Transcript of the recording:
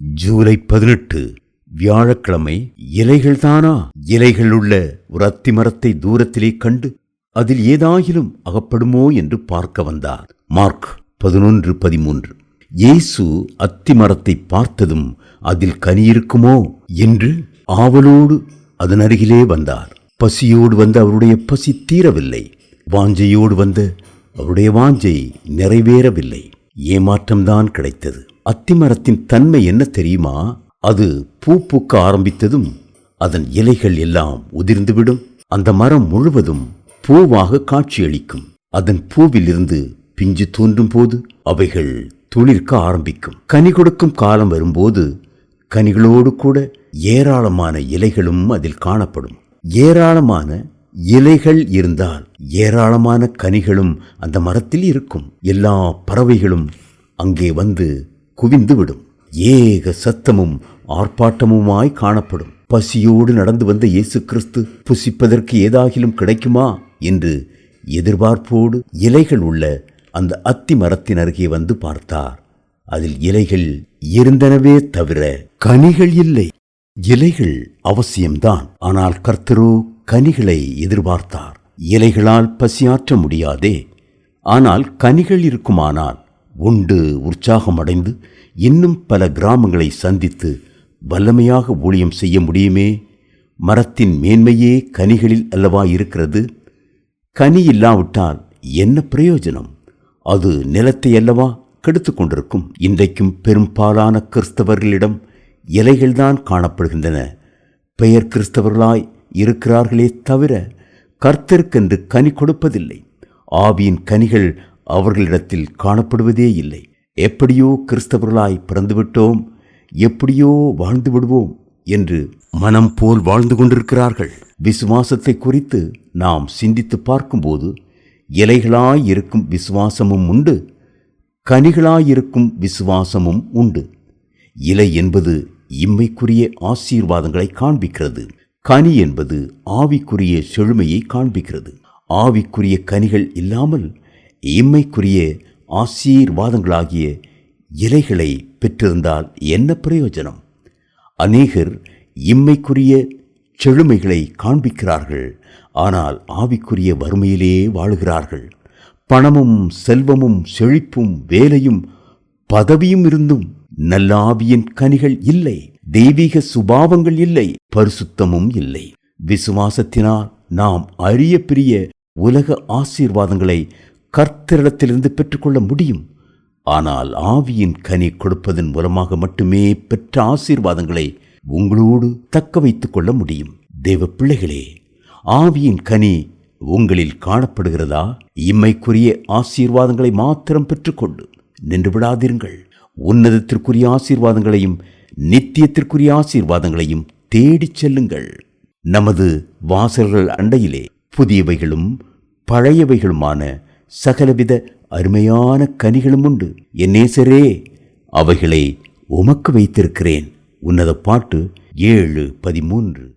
ஜூலை பதினெட்டு வியாழக்கிழமை. இலைகள் தானா இலைகள் உள்ள ஒரு அத்தி மரத்தை தூரத்திலே கண்டு அதில் ஏதாயிலும் அகப்படுமோ என்று பார்க்க வந்தார். மார்க் பதினொன்று பதிமூன்று. இயேசு அத்தி மரத்தை பார்த்ததும் அதில் கனி இருக்குமோ என்று ஆவலோடு அதன் அருகிலே வந்தார். பசியோடு வந்த அவருடைய பசி தீரவில்லை. வாஞ்சையோடு வந்த அவருடைய வாஞ்சை நிறைவேறவில்லை. ஏமாற்றம்தான் கிடைத்தது. அத்திமரத்தின் தன்மை என்ன தெரியுமா? அது பூ பூக்க ஆரம்பித்ததும் அதன் இலைகள் எல்லாம் உதிர்ந்துவிடும். அந்த மரம் முழுவதும் பூவாக காட்சியளிக்கும். அதன் பூவிலிருந்து பிஞ்சு தோன்றும் போது அவைகள் துளிர்க்க ஆரம்பிக்கும். கனி கொடுக்கும் காலம் வரும்போது கனிகளோடு கூட ஏராளமான இலைகளும் அதில் காணப்படும். ஏராளமான இலைகள் இருந்தால் ஏராளமான கனிகளும் அந்த மரத்தில் இருக்கும். எல்லா பறவைகளும் அங்கே வந்து குவிந்து விடும் ஏக சத்தமும் ஆர்ப்பாட்டமுமாய் காணப்படும். பசியோடு நடந்து வந்த இயேசு கிறிஸ்து புசிப்பதற்கு ஏதாகிலும் கிடைக்குமா என்று எதிர்பார்ப்போடு இலைகள் உள்ள அந்த அத்தி மரத்தின் அருகே வந்து பார்த்தார். அதில் இலைகள் இருந்தனவே தவிர கனிகள் இல்லை. இலைகள் அவசியம்தான். ஆனால் கர்த்தரோ கனிகளை எதிர்பார்த்தார். இலைகளால் பசியாற்ற முடியாதே. ஆனால் கனிகள் இருக்குமானால் உண்டு உற்சாகமடைந்து இன்னும் பல கிராமங்களை சந்தித்து வல்லமையாக ஊழியம் செய்ய முடியுமே? மரத்தின் மேன்மையே கனிகளில் அல்லவா இருக்கிறது? கனி இல்லாவிட்டால் என்ன பிரயோஜனம்? அது நிலத்தை அல்லவா கெடுத்து கொண்டிருக்கும்? இன்றைக்கும் பெரும்பாலான கிறிஸ்தவர்களிடம் இலைகள்தான் காணப்படுகின்றன. பெயர் கிறிஸ்தவர்களாய் இருக்கிறார்களே தவிர கர்த்தருக்கென்று கனி கொடுப்பதில்லை. ஆவியின் கனிகள் அவர்களிடத்தில் காணப்படுவதே இல்லை. எப்படியோ கிறிஸ்தவர்களாய் பிறந்துவிட்டோம் எப்படியோ வாழ்ந்து விடுவோம் என்று மனம் போல் வாழ்ந்து கொண்டிருக்கிறார்கள். விசுவாசத்தை குறித்து நாம் சிந்தித்து பார்க்கும்போது இலைகளாய் இருக்கும் விசுவாசமும் உண்டு கனிகளாயிருக்கும் விசுவாசமும் உண்டு. இலை என்பது இம்மைக்குரிய ஆசீர்வாதங்களை காண்பிக்கிறது. கனி என்பது ஆவிக்குரிய செழுமையை காண்பிக்கிறது. ஆவிக்குரிய கனிகள் இல்லாமல் இம்மைக்குரிய ஆசீர்வாதங்களாகிய இலைகளை பெற்றிருந்தால் என்ன பிரயோஜனம்? அநேகர் இம்மைக்குரிய செழுமைகளை காண்பிக்கிறார்கள் ஆனால் ஆவிக்குரிய வறுமையிலே வாழுகிறார்கள். பணமும் செல்வமும் செழிப்பும் வேலையும் பதவியும் இருந்தும் நல்லாவியின் கனிகள் இல்லை தெய்வீக சுபாவங்கள் இல்லை பரிசுத்தமும் இல்லை. விசுவாசத்தினால் நாம் அரிய பிரிய உலக ஆசீர்வாதங்களை கர்த்தரிடத்திலிருந்து பெற்றுக்கொள்ள முடியும். ஆனால் ஆவியின் கனி கொடுப்பதன் மூலமாக மட்டுமே பெற்ற ஆசீர்வாதங்களை உங்களோடு தக்க வைத்துக் கொள்ள முடியும். தேவ பிள்ளைகளே ஆவியின் கனி உங்களில் காணப்படுகிறதா? இம்மைக்குரிய ஆசீர்வாதங்களை மாத்திரம் பெற்றுக்கொண்டு நின்று விடாதிருங்கள் உன்னதத்திற்குரிய ஆசீர்வாதங்களையும் நித்தியத்திற்குரிய ஆசீர்வாதங்களையும் தேடிச் செல்லுங்கள். நமது வாசல்கள் அண்டையிலே புதியவைகளும் பழையவைகளுமான சகலவித அருமையான கனிகளும் உண்டு. என் நேசரே அவைகளை உமக்கு வைத்திருக்கிறேன். உன்னத பாட்டு ஏழு பதிமூன்று.